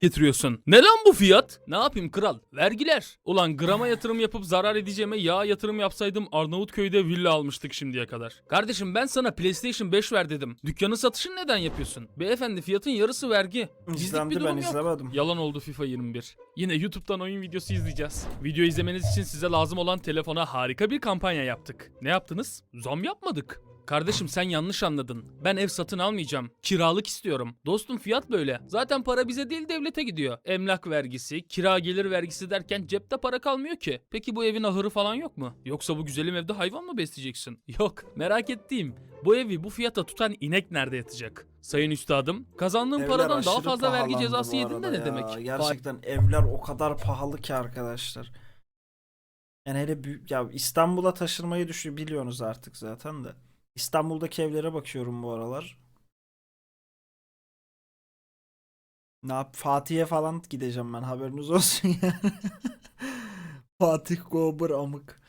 getiriyorsun. Ne lan bu fiyat? Ne yapayım kral? Vergiler. Ulan grama yatırım yapıp zarar edeceğime yağ yatırım yapsaydım Arnavutköy'de villa almıştık şimdiye kadar. Kardeşim ben sana PlayStation 5 ver dedim. Dükkanın satışını neden yapıyorsun? Beyefendi fiyatın yarısı vergi. Bizlik bir ben durum yok. izlemedim. Yalan oldu FIFA 21. Yine YouTube'dan oyun videosu izleyeceğiz. Video izlemeniz için size lazım olan telefona harika bir kampanya yaptık. Ne yaptınız? Zam yapmadık. Kardeşim sen yanlış anladın. Ben ev satın almayacağım. Kiralık istiyorum. Dostum fiyat böyle. Zaten para bize değil devlete gidiyor. Emlak vergisi, kira gelir vergisi derken cepte para kalmıyor ki. Peki bu evin ahırı falan yok mu? Yoksa bu güzelim evde hayvan mı besleyeceksin? Yok. Merak ettiğim bu evi bu fiyata tutan inek nerede yatacak? Sayın üstadım, kazandığım Evler paradan daha aşırı fazla vergi pahalandı cezası bu yedin de arada ne ya. demek? Gerçekten evler o kadar pahalı ki arkadaşlar. Yani hele büyük, ya İstanbul'a taşınmayı düşün biliyorsunuz artık zaten de. İstanbul'daki evlere bakıyorum bu aralar. Ne yap Fatih'e falan gideceğim ben haberiniz olsun ya. Fatih Gober amık.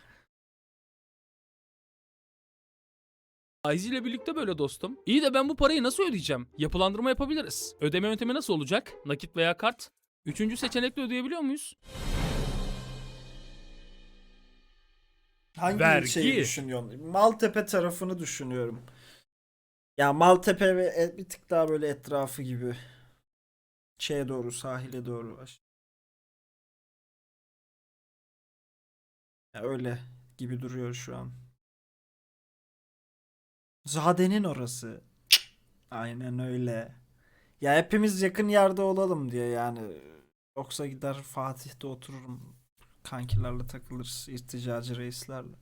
Faiziyle birlikte böyle dostum. İyi de ben bu parayı nasıl ödeyeceğim? Yapılandırma yapabiliriz. Ödeme yöntemi nasıl olacak? Nakit veya kart? Üçüncü seçenekle ödeyebiliyor muyuz? Hangi Vergi. şeyi düşünüyorsun? Maltepe tarafını düşünüyorum. Ya Maltepe ve e- bir tık daha böyle etrafı gibi. Şeye doğru, sahile doğru. aş- Ya öyle gibi duruyor şu an. Zade'nin orası. Aynen öyle. Ya hepimiz yakın yerde olalım diye yani. Yoksa gider Fatih'te otururum. Kankilerle takılırız. irticacı reislerle.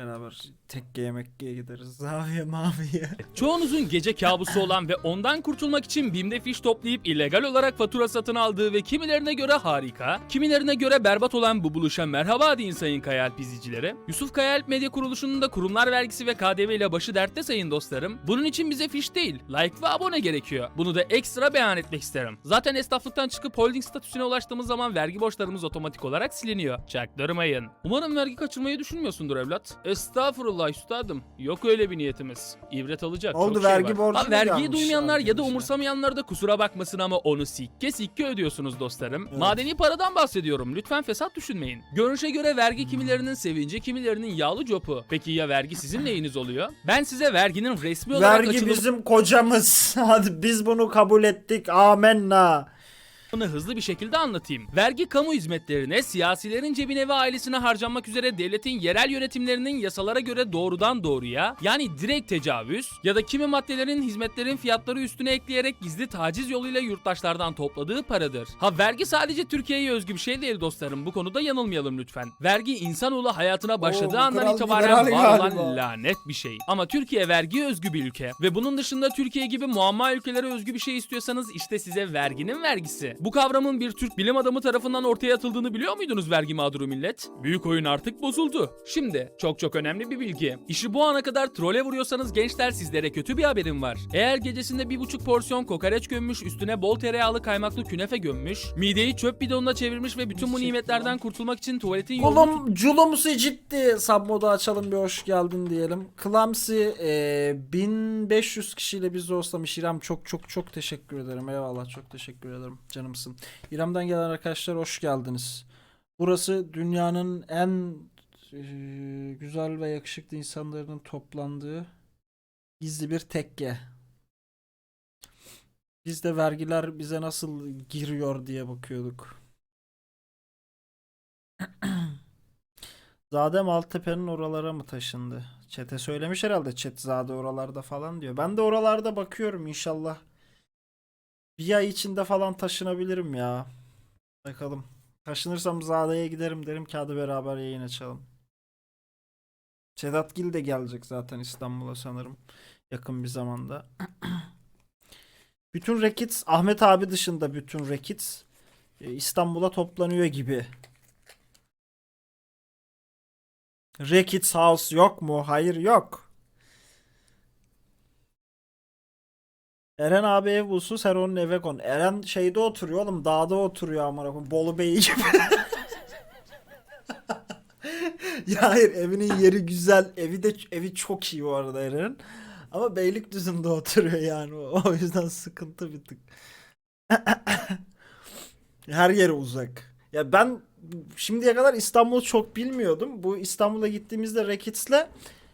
Beraber tekke yemekkeye gideriz. Zaviye maviye. Çoğunuzun gece kabusu olan ve ondan kurtulmak için BİM'de fiş toplayıp illegal olarak fatura satın aldığı ve kimilerine göre harika, kimilerine göre berbat olan bu buluşa merhaba deyin sayın Kayalp izleyicileri. Yusuf Kayalp Medya Kuruluşu'nun da kurumlar vergisi ve KDV ile başı dertte sayın dostlarım. Bunun için bize fiş değil, like ve abone gerekiyor. Bunu da ekstra beyan etmek isterim. Zaten esnaflıktan çıkıp holding statüsüne ulaştığımız zaman vergi borçlarımız otomatik olarak siliniyor. Çaktırmayın. Umarım vergi kaçırmayı düşünmüyorsundur evlat. Estağfurullah üstadım. Yok öyle bir niyetimiz. İbret alacak Oldu, çok şey vergi var. borcu Ha, mu vergiyi gelmiş duymayanlar ya da arkadaşlar? umursamayanlar da kusura bakmasın ama onu sikke sikke ödüyorsunuz dostlarım. Evet. Madeni paradan bahsediyorum. Lütfen fesat düşünmeyin. Görünüşe göre vergi kimilerinin sevinci, kimilerinin yağlı copu. Peki ya vergi sizin neyiniz oluyor? Ben size verginin resmi olarak Vergi açılımı bizim kocamız. Hadi biz bunu kabul ettik. Amenna. Hızlı bir şekilde anlatayım. Vergi kamu hizmetlerine, siyasilerin cebine ve ailesine harcanmak üzere devletin yerel yönetimlerinin yasalara göre doğrudan doğruya yani direkt tecavüz ya da kimi maddelerin hizmetlerin fiyatları üstüne ekleyerek gizli taciz yoluyla yurttaşlardan topladığı paradır. Ha vergi sadece Türkiye'ye özgü bir şey değil dostlarım. Bu konuda yanılmayalım lütfen. Vergi insanoğlu hayatına başladığı bu andan itibaren var olan lanet bir şey. Ama Türkiye vergi özgü bir ülke ve bunun dışında Türkiye gibi muamma ülkelere özgü bir şey istiyorsanız işte size verginin vergisi. Bu kavramın bir Türk bilim adamı tarafından ortaya atıldığını biliyor muydunuz vergi mağduru millet? Büyük oyun artık bozuldu. Şimdi çok çok önemli bir bilgi. İşi bu ana kadar trole vuruyorsanız gençler sizlere kötü bir haberim var. Eğer gecesinde bir buçuk porsiyon kokoreç gömmüş, üstüne bol tereyağlı kaymaklı künefe gömmüş, mideyi çöp bidonuna çevirmiş ve bütün bu nimetlerden kurtulmak için tuvaletin yolunu Oğlum culumsu ciddi submodu açalım bir hoş geldin diyelim. Clumsy e, 1500 kişiyle bizi hostlamış İrem çok çok çok teşekkür ederim. Eyvallah çok teşekkür ederim canımsın. İrem'den gelen arkadaşlar hoş geldiniz. Burası dünyanın en e, güzel ve yakışıklı insanların toplandığı gizli bir tekke. Biz de vergiler bize nasıl giriyor diye bakıyorduk. Zade Maltepe'nin oralara mı taşındı? Çete söylemiş herhalde chat Zade oralarda falan diyor. Ben de oralarda bakıyorum inşallah. Bir ay içinde falan taşınabilirim ya. Bakalım. Taşınırsam Zade'ye giderim derim ki hadi beraber yayın açalım. Sedat de gelecek zaten İstanbul'a sanırım. Yakın bir zamanda. bütün Rekits Ahmet abi dışında bütün Rekits e, İstanbul'a toplanıyor gibi. Rekits House yok mu? Hayır yok. Eren abi ev bulsun sen onun eve kon. Eren şeyde oturuyor oğlum dağda oturuyor amına koyayım. Bolu Bey gibi. ya hayır evinin yeri güzel. Evi de evi çok iyi bu arada Eren'in. Ama Beylikdüzü'nde oturuyor yani. O yüzden sıkıntı bir tık. Her yere uzak. Ya ben şimdiye kadar İstanbul'u çok bilmiyordum. Bu İstanbul'a gittiğimizde Rekits'le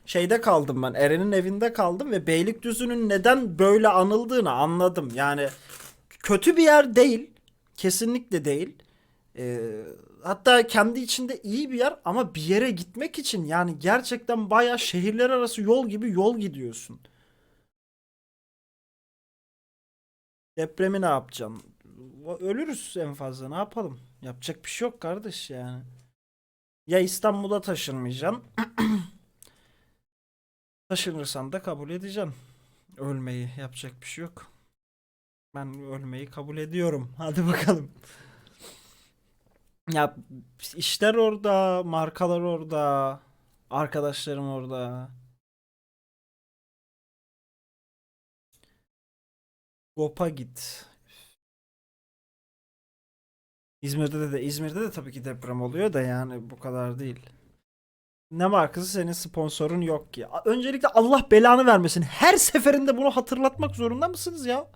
şeyde kaldım ben. Eren'in evinde kaldım ve Beylikdüzü'nün neden böyle anıldığını anladım. Yani kötü bir yer değil. Kesinlikle değil. Ee, hatta kendi içinde iyi bir yer ama bir yere gitmek için yani gerçekten bayağı şehirler arası yol gibi yol gidiyorsun. Depremi ne yapacaksın? Ölürüz en fazla ne yapalım? Yapacak bir şey yok kardeş yani. Ya İstanbul'a taşınmayacaksın. Taşınırsan da kabul edeceksin. Ölmeyi yapacak bir şey yok. Ben ölmeyi kabul ediyorum. Hadi bakalım. Ya işler orada, markalar orada, arkadaşlarım orada. Gopa git. İzmir'de de, de İzmir'de de tabii ki deprem oluyor da yani bu kadar değil. Ne markası senin sponsorun yok ki. Öncelikle Allah belanı vermesin. Her seferinde bunu hatırlatmak zorunda mısınız ya?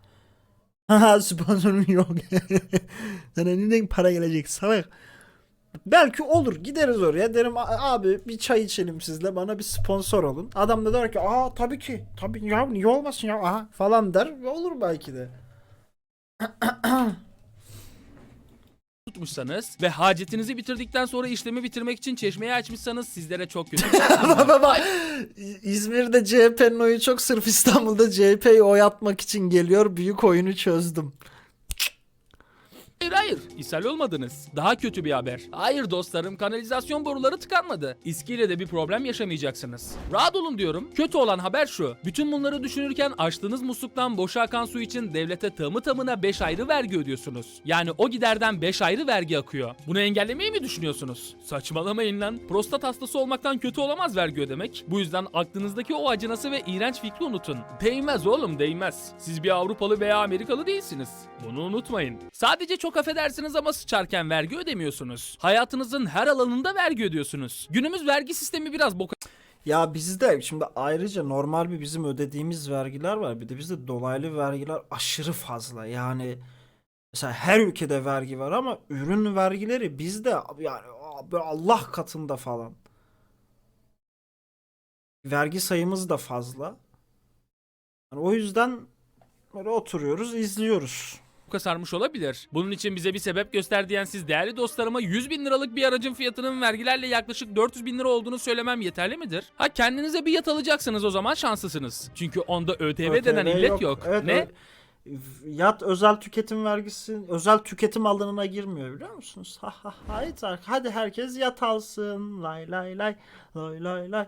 Haha sponsorun yok. Sana neden para gelecek salak? Belki olur gideriz oraya derim "A- abi bir çay içelim sizle bana bir sponsor olun. Adam da der ki aa tabii ki tabii ya niye olmasın ya aha falan der ve olur belki de. tutmuşsanız ve hacetinizi bitirdikten sonra işlemi bitirmek için çeşmeyi açmışsanız sizlere çok kötü. Baba İzmir'de CHP'nin oyu çok sırf İstanbul'da CHP'yi oy atmak için geliyor. Büyük oyunu çözdüm. Hayır hayır, ishal olmadınız. Daha kötü bir haber. Hayır dostlarım, kanalizasyon boruları tıkanmadı. İskiyle de bir problem yaşamayacaksınız. Rahat olun diyorum. Kötü olan haber şu. Bütün bunları düşünürken açtığınız musluktan boşa akan su için devlete tamı tamına 5 ayrı vergi ödüyorsunuz. Yani o giderden 5 ayrı vergi akıyor. Bunu engellemeyi mi düşünüyorsunuz? Saçmalamayın lan. Prostat hastası olmaktan kötü olamaz vergi ödemek. Bu yüzden aklınızdaki o acınası ve iğrenç fikri unutun. Değmez oğlum değmez. Siz bir Avrupalı veya Amerikalı değilsiniz. Bunu unutmayın. Sadece çok affedersiniz ama sıçarken vergi ödemiyorsunuz. Hayatınızın her alanında vergi ödüyorsunuz. Günümüz vergi sistemi biraz boka Ya bizde şimdi ayrıca normal bir bizim ödediğimiz vergiler var. Bir de bizde dolaylı vergiler aşırı fazla. Yani mesela her ülkede vergi var ama ürün vergileri bizde yani Allah katında falan. Vergi sayımız da fazla. Yani o yüzden böyle oturuyoruz, izliyoruz. Sarmış olabilir. Bunun için bize bir sebep göster diyen siz değerli dostlarıma 100 bin liralık bir aracın fiyatının vergilerle yaklaşık 400 bin lira olduğunu söylemem yeterli midir? Ha kendinize bir yat alacaksınız o zaman şanslısınız. Çünkü onda ÖTV, denen ÖTV illet yok. Evet, ne? ö- Yat özel tüketim vergisi özel tüketim alanına girmiyor biliyor musunuz? Ha ha hadi herkes yat alsın. Lay lay lay lay lay lay.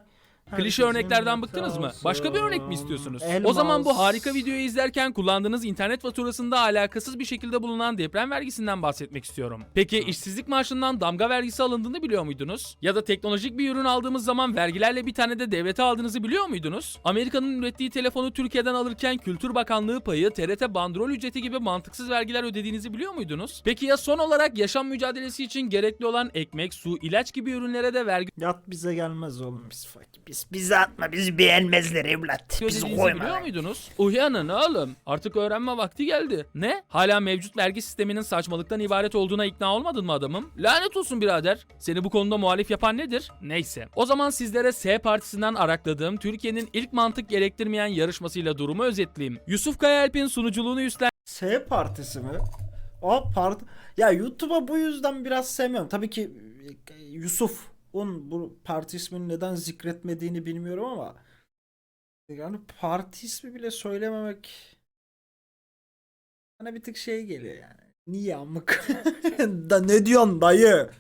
Klişe Herkesin örneklerden bıktınız mı? Başka bir örnek mi istiyorsunuz? O Elmas. zaman bu harika videoyu izlerken kullandığınız internet faturasında alakasız bir şekilde bulunan deprem vergisinden bahsetmek istiyorum. Peki işsizlik maaşından damga vergisi alındığını biliyor muydunuz? Ya da teknolojik bir ürün aldığımız zaman vergilerle bir tane de devlete aldığınızı biliyor muydunuz? Amerika'nın ürettiği telefonu Türkiye'den alırken Kültür Bakanlığı payı, TRT bandrol ücreti gibi mantıksız vergiler ödediğinizi biliyor muydunuz? Peki ya son olarak yaşam mücadelesi için gerekli olan ekmek, su, ilaç gibi ürünlere de vergi Yat bize gelmez oğlum biz fakir. Biz bize atma bizi beğenmezler evlat. Bizi koyma. biliyor muydunuz? Uyanın oğlum. Artık öğrenme vakti geldi. Ne? Hala mevcut vergi sisteminin saçmalıktan ibaret olduğuna ikna olmadın mı adamım? Lanet olsun birader. Seni bu konuda muhalif yapan nedir? Neyse. O zaman sizlere S partisinden arakladığım Türkiye'nin ilk mantık gerektirmeyen yarışmasıyla durumu özetleyeyim. Yusuf Kayaalp'in sunuculuğunu üstlendiği S partisi mi? O part ya YouTube'a bu yüzden biraz sevmiyorum. Tabii ki e, Yusuf'un bu parti ismini neden zikretmediğini bilmiyorum ama yani parti ismi bile söylememek bana bir tık şey geliyor yani. Niye amık? da ne diyorsun dayı?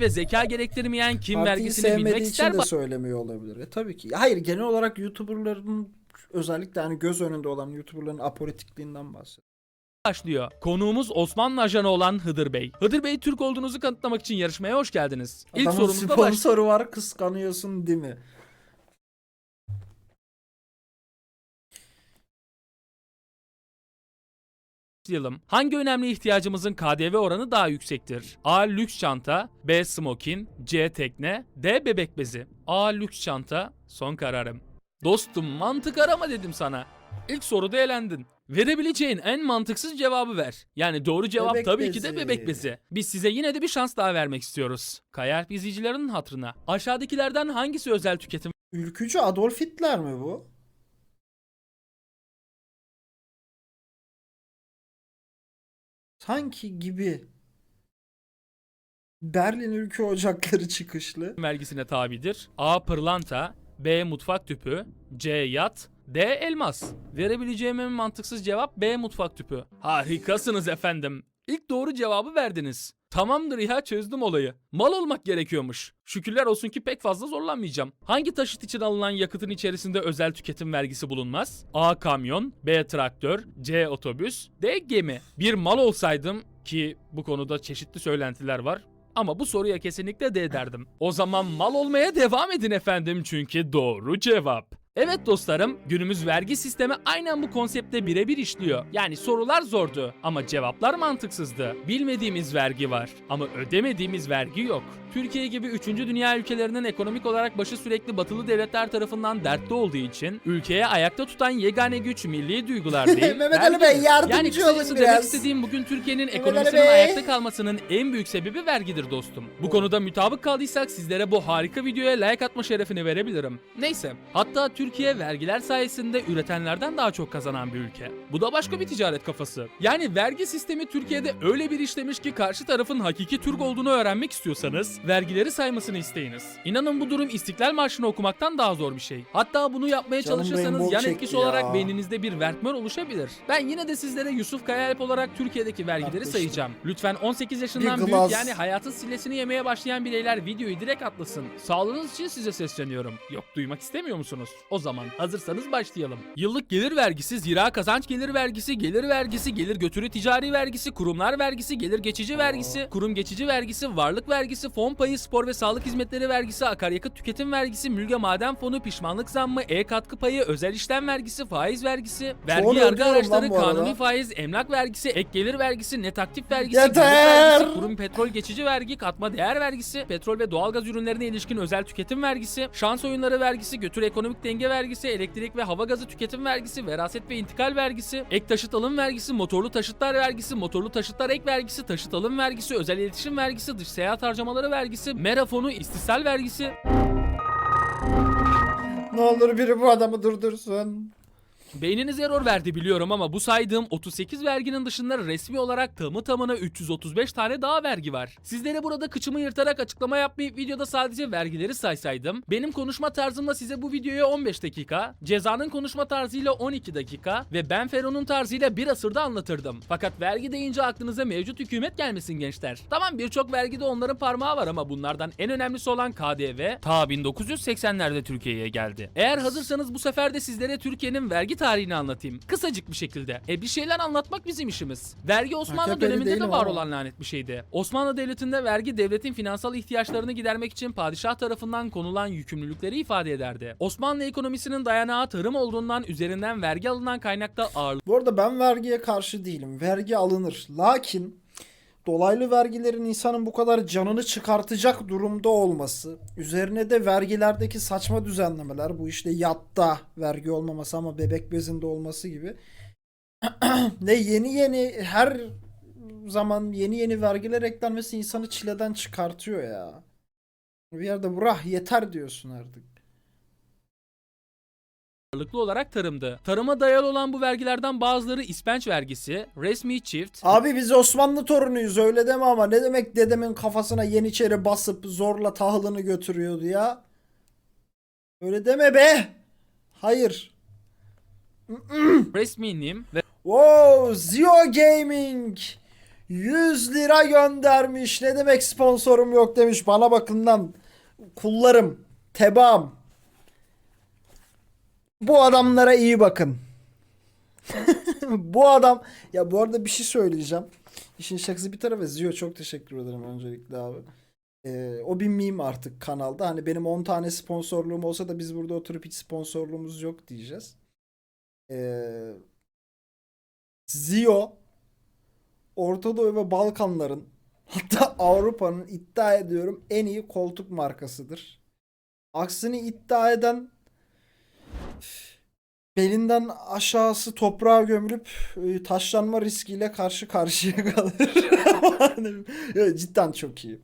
ve zeka gerektirmeyen kim Partiyi vergisini bilmek sevmediği için ister de söylemiyor olabilir. E, tabii ki. Hayır genel olarak YouTuber'ların özellikle hani göz önünde olan YouTuber'ların apolitikliğinden bahsediyor. Başlıyor. Konuğumuz Osmanlı ajanı olan Hıdır Bey. Hıdır Bey Türk olduğunuzu kanıtlamak için yarışmaya hoş geldiniz. İlk Adamın sorumuzla baş... sponsoru var kıskanıyorsun değil mi? başlayalım. Hangi önemli ihtiyacımızın KDV oranı daha yüksektir? A. Lüks çanta B. Smokin C. Tekne D. Bebek bezi A. Lüks çanta Son kararım. Dostum mantık arama dedim sana. İlk soruda elendin. Verebileceğin en mantıksız cevabı ver. Yani doğru cevap Bebek tabii ki de bezi. bebek bezi. Biz size yine de bir şans daha vermek istiyoruz. Kayalp izleyicilerinin hatırına. Aşağıdakilerden hangisi özel tüketim Ülkücü Adolf Hitler mi bu? Sanki gibi. Berlin Ülkü Ocakları çıkışlı. vergisine tabidir? A. Pırlanta B. Mutfak tüpü C. Yat D. Elmas. Verebileceğim en mantıksız cevap B. Mutfak tüpü. Harikasınız efendim. İlk doğru cevabı verdiniz. Tamamdır ya çözdüm olayı. Mal olmak gerekiyormuş. Şükürler olsun ki pek fazla zorlanmayacağım. Hangi taşıt için alınan yakıtın içerisinde özel tüketim vergisi bulunmaz? A. Kamyon B. Traktör C. Otobüs D. Gemi. Bir mal olsaydım ki bu konuda çeşitli söylentiler var. Ama bu soruya kesinlikle D derdim. O zaman mal olmaya devam edin efendim çünkü doğru cevap. Evet dostlarım, günümüz vergi sistemi aynen bu konsepte birebir işliyor. Yani sorular zordu ama cevaplar mantıksızdı. Bilmediğimiz vergi var ama ödemediğimiz vergi yok. Türkiye gibi 3. dünya ülkelerinin ekonomik olarak başı sürekli batılı devletler tarafından dertli olduğu için ülkeye ayakta tutan yegane güç milli duygular değil. Mehmet Ali Bey, yardımcı yani olun kısacası demek biraz. istediğim bugün Türkiye'nin ekonomisinin ayakta kalmasının en büyük sebebi vergidir dostum. Bu konuda mutabık kaldıysak sizlere bu harika videoya like atma şerefini verebilirim. Neyse, hatta Türkiye vergiler sayesinde üretenlerden daha çok kazanan bir ülke. Bu da başka bir ticaret kafası. Yani vergi sistemi Türkiye'de öyle bir işlemiş ki karşı tarafın hakiki Türk olduğunu öğrenmek istiyorsanız vergileri saymasını isteyiniz. İnanın bu durum İstiklal Marşı'nı okumaktan daha zor bir şey. Hatta bunu yapmaya Canım çalışırsanız yan etkisi ya. olarak beyninizde bir vertmör oluşabilir. Ben yine de sizlere Yusuf Kayalp olarak Türkiye'deki vergileri Kardeşim. sayacağım. Lütfen 18 yaşından Bir büyük yani hayatın sillesini yemeye başlayan bireyler videoyu direkt atlasın. Sağlığınız için size sesleniyorum. Yok duymak istemiyor musunuz? O zaman hazırsanız başlayalım. Yıllık gelir vergisi, zira kazanç gelir vergisi, gelir vergisi, gelir götürü ticari vergisi, kurumlar vergisi, gelir geçici vergisi, kurum geçici vergisi, varlık vergisi, fon payı, spor ve sağlık hizmetleri vergisi, akaryakıt tüketim vergisi, mülge maden fonu, pişmanlık zammı, e-katkı payı, özel işlem vergisi, faiz vergisi, vergi Çoğunu yargı araçları, kanuni faiz, emlak vergisi, ek gelir vergisi, net aktif vergisi, Yeter! vergisi, kurum petrol geçici vergi, katma değer vergisi, petrol ve doğalgaz ürünlerine ilişkin özel tüketim vergisi, şans oyunları vergisi, götür ekonomik denge vergisi, elektrik ve hava gazı tüketim vergisi, veraset ve intikal vergisi, ek taşıt alım vergisi, motorlu taşıtlar vergisi, motorlu taşıtlar ek vergisi, taşıt alım vergisi, özel iletişim vergisi, dış seyahat harcamaları vergisi, mera fonu, istisal vergisi, Ne olur biri bu adamı durdursun. Beyniniz error verdi biliyorum ama bu saydığım 38 verginin dışında resmi olarak tamı tamına 335 tane daha vergi var. Sizlere burada kıçımı yırtarak açıklama yapmayıp videoda sadece vergileri saysaydım, benim konuşma tarzımla size bu videoya 15 dakika, Ceza'nın konuşma tarzıyla 12 dakika ve Ben Fero'nun tarzıyla bir asırda anlatırdım. Fakat vergi deyince aklınıza mevcut hükümet gelmesin gençler. Tamam birçok vergide onların parmağı var ama bunlardan en önemlisi olan KDV ta 1980'lerde Türkiye'ye geldi. Eğer hazırsanız bu sefer de sizlere Türkiye'nin vergi tarihini anlatayım. Kısacık bir şekilde. E bir şeyler anlatmak bizim işimiz. Vergi Osmanlı AKP'li döneminde de değilim var ama. olan lanet bir şeydi. Osmanlı Devleti'nde vergi devletin finansal ihtiyaçlarını gidermek için padişah tarafından konulan yükümlülükleri ifade ederdi. Osmanlı ekonomisinin dayanağı tarım olduğundan üzerinden vergi alınan kaynakta ağırlık Bu arada ben vergiye karşı değilim. Vergi alınır. Lakin dolaylı vergilerin insanın bu kadar canını çıkartacak durumda olması, üzerine de vergilerdeki saçma düzenlemeler, bu işte yatta vergi olmaması ama bebek bezinde olması gibi. ne yeni yeni her zaman yeni yeni vergiler eklenmesi insanı çileden çıkartıyor ya. Bir yerde burah yeter diyorsun artık. Ağırlıklı olarak tarımdı. Tarıma dayalı olan bu vergilerden bazıları ispenç vergisi, resmi çift, Abi biz Osmanlı torunuyuz öyle deme ama ne demek dedemin kafasına yeniçeri basıp zorla tahılını götürüyordu ya? Öyle deme be. Hayır. resmi nim ve Wow, Zio Gaming 100 lira göndermiş. Ne demek sponsorum yok demiş. Bana bakın lan. Kullarım, tebaam. Bu adamlara iyi bakın. bu adam ya bu arada bir şey söyleyeceğim. İşin şakası bir tarafa Zio çok teşekkür ederim öncelikle abi. Ee, o bir meme artık kanalda. Hani benim 10 tane sponsorluğum olsa da biz burada oturup hiç sponsorluğumuz yok diyeceğiz. Ee, Zio Orta Doğu ve Balkanların hatta Avrupa'nın iddia ediyorum en iyi koltuk markasıdır. Aksini iddia eden belinden aşağısı toprağa gömülüp e, taşlanma riskiyle karşı karşıya kalır. Cidden çok iyi.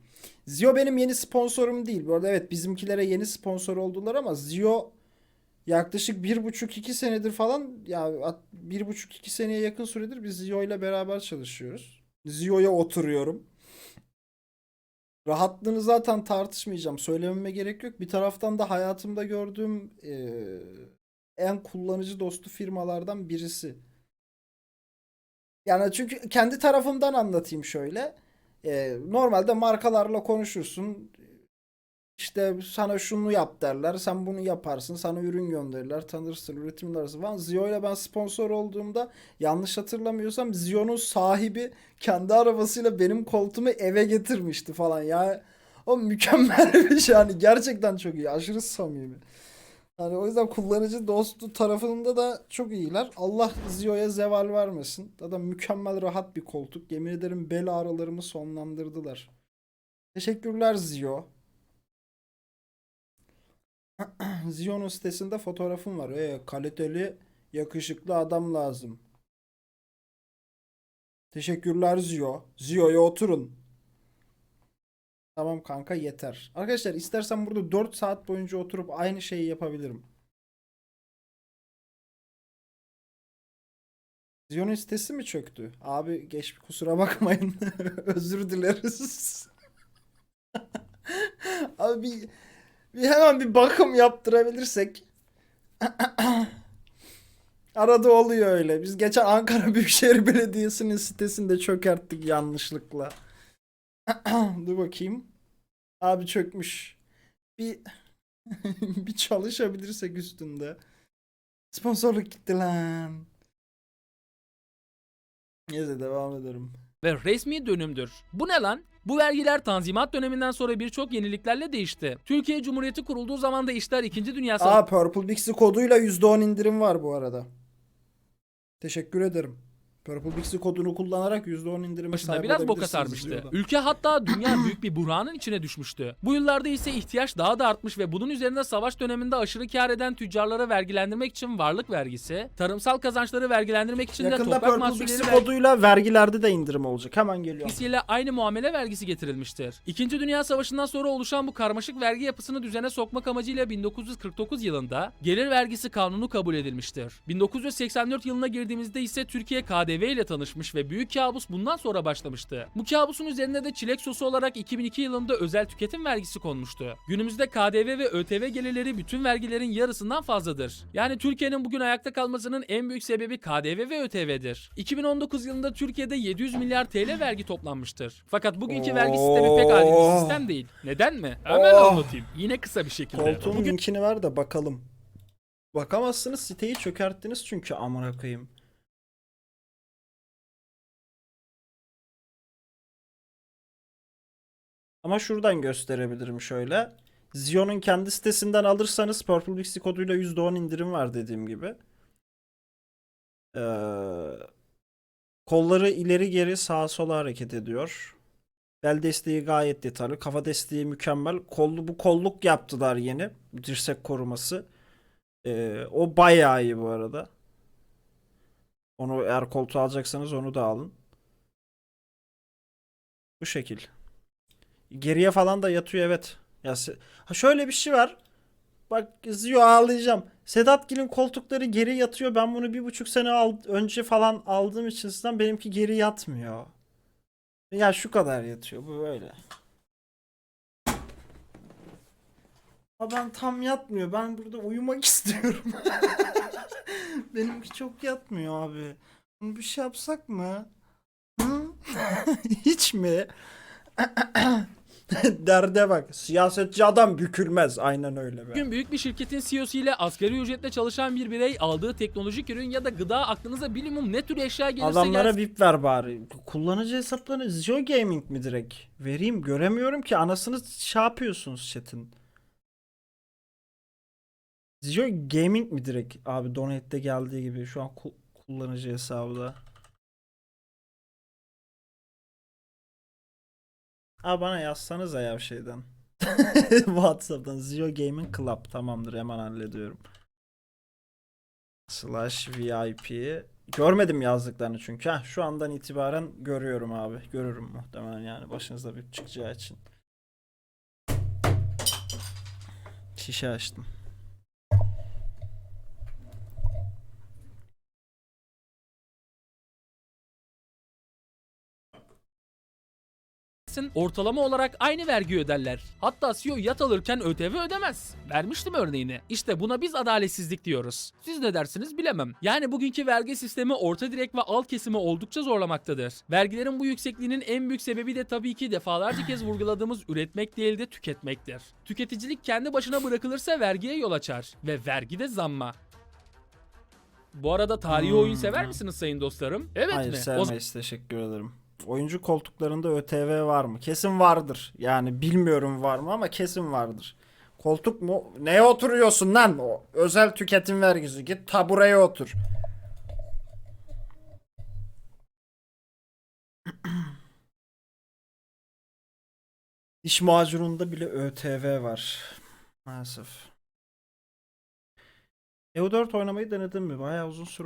Zio benim yeni sponsorum değil. Bu arada evet bizimkilere yeni sponsor oldular ama Zio yaklaşık bir buçuk iki senedir falan ya bir buçuk iki seneye yakın süredir biz Zio ile beraber çalışıyoruz. Zio'ya oturuyorum. Rahatlığını zaten tartışmayacağım. Söylememe gerek yok. Bir taraftan da hayatımda gördüğüm eee, en kullanıcı dostu firmalardan birisi. Yani çünkü kendi tarafımdan anlatayım şöyle. Eee, normalde markalarla konuşursun. İşte sana şunu yap derler. Sen bunu yaparsın. Sana ürün gönderirler. Tanırsın. Üretim arası falan. Zio ile ben sponsor olduğumda yanlış hatırlamıyorsam Zio'nun sahibi kendi arabasıyla benim koltuğumu eve getirmişti falan. Ya o mükemmel bir şey. Yani gerçekten çok iyi. Aşırı samimi. Yani o yüzden kullanıcı dostu tarafında da çok iyiler. Allah Zio'ya zeval vermesin. Zaten mükemmel rahat bir koltuk. Yemin ederim bel ağrılarımı sonlandırdılar. Teşekkürler Zio. Zio'nun sitesinde fotoğrafım var. E, kaliteli, yakışıklı adam lazım. Teşekkürler Zio. Zio'ya oturun. Tamam kanka yeter. Arkadaşlar istersen burada 4 saat boyunca oturup aynı şeyi yapabilirim. Zio'nun sitesi mi çöktü? Abi geç kusura bakmayın. Özür dileriz. Abi bir, bir hemen bir bakım yaptırabilirsek. Arada oluyor öyle. Biz geçen Ankara Büyükşehir Belediyesi'nin sitesini de çökerttik yanlışlıkla. Dur bakayım. Abi çökmüş. Bir bir çalışabilirsek üstünde. Sponsorluk gitti lan. Neyse devam ederim. ve resmi dönümdür. Bu ne lan? Bu vergiler Tanzimat döneminden sonra birçok yeniliklerle değişti. Türkiye Cumhuriyeti kurulduğu zaman da işler 2. Dünya Aa Purple Bixi koduyla %10 indirim var bu arada. Teşekkür ederim. Purple Bixi kodunu kullanarak %10 indirime Savaşı'nda sahip biraz boka olabilirsiniz sarmıştı. diyordu. Ülke hatta dünya büyük bir buhranın içine düşmüştü. Bu yıllarda ise ihtiyaç daha da artmış ve bunun üzerine savaş döneminde aşırı kar eden tüccarlara vergilendirmek için varlık vergisi, tarımsal kazançları vergilendirmek için de Yakında toprak Purple mahsulleri Bixi vergisi koduyla vergilerde de indirim olacak. Hemen geliyor. vergisiyle aynı muamele vergisi getirilmiştir. İkinci Dünya Savaşı'ndan sonra oluşan bu karmaşık vergi yapısını düzene sokmak amacıyla 1949 yılında gelir vergisi kanunu kabul edilmiştir. 1984 yılına girdiğimizde ise Türkiye KDV ile tanışmış ve büyük kabus bundan sonra başlamıştı. Bu kabusun üzerine de çilek sosu olarak 2002 yılında özel tüketim vergisi konmuştu. Günümüzde KDV ve ÖTV gelirleri bütün vergilerin yarısından fazladır. Yani Türkiye'nin bugün ayakta kalmasının en büyük sebebi KDV ve ÖTV'dir. 2019 yılında Türkiye'de 700 milyar TL vergi toplanmıştır. Fakat bugünkü vergi sistemi pek adil bir sistem değil. Neden mi? Hemen Oh. anlatayım. Yine kısa bir şekilde. Koltuğun Bugün linkini ver de bakalım. Bakamazsınız siteyi çökerttiniz çünkü amına koyayım. Ama şuradan gösterebilirim şöyle. Zion'un kendi sitesinden alırsanız Purple Bixi koduyla %10 indirim var dediğim gibi. Ee, kolları ileri geri sağa sola hareket ediyor. Bel desteği gayet detaylı. Kafa desteği mükemmel. Kollu bu kolluk yaptılar yeni. Dirsek koruması. Ee, o bayağı iyi bu arada. Onu eğer koltuğu alacaksanız onu da alın. Bu şekil. Geriye falan da yatıyor evet. Ya ha şöyle bir şey var. Bak Zio ağlayacağım. Sedat Gil'in koltukları geri yatıyor. Ben bunu bir buçuk sene al- önce falan aldığım için sizden benimki geri yatmıyor. Ya şu kadar yatıyor. Bu böyle. Ama ben tam yatmıyor. Ben burada uyumak istiyorum. Benimki çok yatmıyor abi. Bunu bir şey yapsak mı? Hı? Hiç mi? Derde bak. Siyasetçi adam bükülmez. Aynen öyle be. Bugün büyük bir şirketin CEO'su ile asgari ücretle çalışan bir birey aldığı teknolojik ürün ya da gıda aklınıza minimum ne tür eşya gelirse Adamlara gelsin VIP ver bari. Kullanıcı hesaplarını Zio Gaming mi direkt? Vereyim göremiyorum ki anasını şey yapıyorsunuz chat'in. Zio Gaming mi direkt? Abi Donate'de geldiği gibi şu an ku- kullanıcı hesabı da. Abi bana yazsanıza ya şeyden. WhatsApp'tan Zio Gaming Club tamamdır hemen hallediyorum. slash VIP. Görmedim yazdıklarını çünkü. Heh, şu andan itibaren görüyorum abi. Görürüm muhtemelen yani başınızda bir çıkacağı için. Şişe açtım. Ortalama olarak aynı vergi öderler. Hatta CEO yat alırken ÖTV ödemez. Vermiştim örneğini. İşte buna biz adaletsizlik diyoruz. Siz ne dersiniz bilemem. Yani bugünkü vergi sistemi orta direk ve alt kesimi oldukça zorlamaktadır. Vergilerin bu yüksekliğinin en büyük sebebi de tabii ki defalarca kez vurguladığımız üretmek değil de tüketmektir. Tüketicilik kendi başına bırakılırsa vergiye yol açar ve vergi de zamma. Bu arada tarihi Hmm. oyun sever misiniz sayın dostlarım? Evet Hayır mi? O sevmeyiz teşekkür ederim. Oyuncu koltuklarında ÖTV var mı? Kesin vardır. Yani bilmiyorum var mı ama kesin vardır. Koltuk mu? Neye oturuyorsun lan? O özel tüketim vergisi. Git tabureye otur. Diş macununda bile ÖTV var. Maalesef. EU4 oynamayı denedin mi? Bayağı uzun süre